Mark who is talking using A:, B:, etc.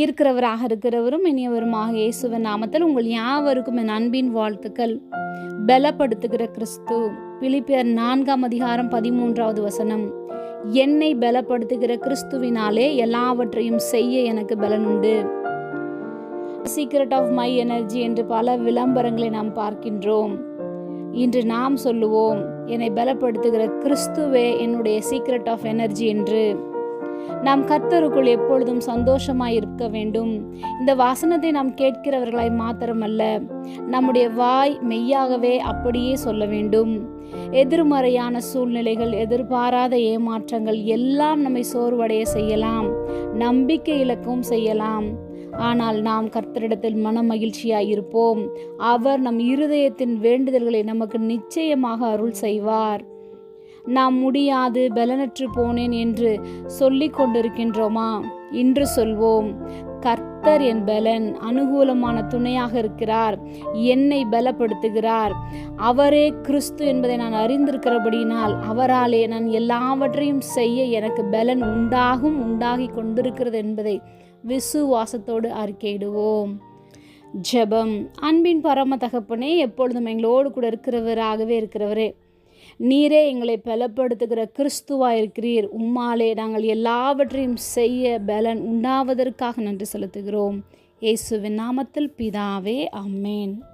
A: இருக்கிறவராக இருக்கிறவரும் இனியவருமாக இயேசுவின் நாமத்தில் உங்கள் யாவருக்கும் என் அன்பின் வாழ்த்துக்கள். பலப்படுத்துகிற கிறிஸ்து பிலிப்பியர் நான்காம் அதிகாரம் பதிமூன்றாவது வசனம். என்னை பலப்படுத்துகிற கிறிஸ்துவினாலே எல்லாவற்றையும் செய்ய எனக்கு பலனுண்டு. சீக்ரெட் ஆஃப் மை எனர்ஜி என்று பல விளம்பரங்களை நாம் பார்க்கின்றோம். இன்று நாம் சொல்லுவோம் என்னை பலப்படுத்துகிற கிறிஸ்துவே என்னுடைய சீக்ரெட் ஆஃப் எனர்ஜி என்று. நாம் கர்த்தருக்குள் எப்பொழுதும் சந்தோஷமாய் இருக்க வேண்டும். இந்த வாசனத்தை நாம் கேட்கிறவர்களாய் மாத்திரமல்ல நம்முடைய வாய் மெய்யாகவே அப்படியே சொல்ல வேண்டும். எதிர்மறையான சூழ்நிலைகள் எதிர்பாராத ஏமாற்றங்கள் எல்லாம் நம்மை சோர்வடைய செய்யலாம் நம்பிக்கை இழக்கவும் செய்யலாம். ஆனால் நாம் கர்த்தரிடத்தில் மன மகிழ்ச்சியாய் இருப்போம். அவர் நம் இருதயத்தின் வேண்டுதல்களை நமக்கு நிச்சயமாக அருள் செய்வார். நாம் முடியாது பலனற்று போனேன் என்று சொல்லிக் கொண்டிருக்கின்றோமா? இன்று சொல்வோம் கர்த்தர் என் பலன் அனுகூலமான துணையாக இருக்கிறார் என்னை பலப்படுத்துகிறார். அவரே கிறிஸ்து என்பதை நான் அறிந்திருக்கிறபடியினால் அவராலே நான் எல்லாவற்றையும் செய்ய எனக்கு பலன் உண்டாகும் உண்டாகி கொண்டிருக்கிறது என்பதை விசுவாசத்தோடு அறிக்கையிடுவோம். ஜெபம். அன்பின் பரம தகப்பனே எப்பொழுதும் எங்களோடு கூட இருக்கிறவராகவே இருக்கிறவரே நீரே எங்களை பலப்படுத்துகிற கிறிஸ்துவா இருக்கிறீர் உம்மாலே நாங்கள் எல்லாவற்றையும் செய்ய பலன் உண்டாவதற்காக நன்றி செலுத்துகிறோம். இயேசுவின் நாமத்தில் பிதாவே அம்மேன்